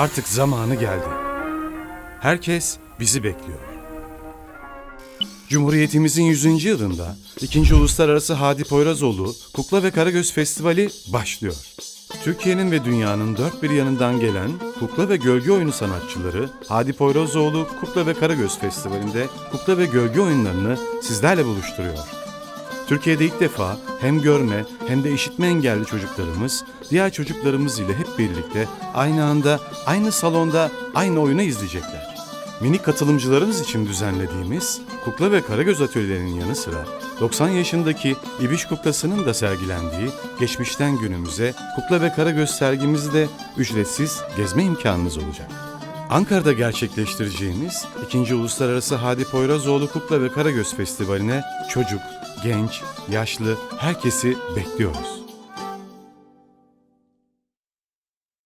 Artık zamanı geldi. Herkes bizi bekliyor. Cumhuriyetimizin 100. yılında 2. Uluslararası Hadi Poyrazoğlu Kukla ve Karagöz Festivali başlıyor. Türkiye'nin ve dünyanın dört bir yanından gelen kukla ve gölge oyunu sanatçıları Hadi Poyrazoğlu Kukla ve Karagöz Festivali'nde kukla ve gölge oyunlarını sizlerle buluşturuyor. Türkiye'de ilk defa hem görme hem de işitme engelli çocuklarımız diğer çocuklarımız ile hep birlikte aynı anda, aynı salonda aynı oyunu izleyecekler. Minik katılımcılarımız için düzenlediğimiz Kukla ve Karagöz atölyelerinin yanı sıra 90 yaşındaki İbiş Kuklası'nın da sergilendiği geçmişten günümüze Kukla ve Karagöz sergimizi de ücretsiz gezme imkanınız olacak. Ankara'da gerçekleştireceğimiz 2. Uluslararası Hadi Poyrazoğlu Kukla ve Karagöz Festivali'ne çocuk, genç, yaşlı herkesi bekliyoruz.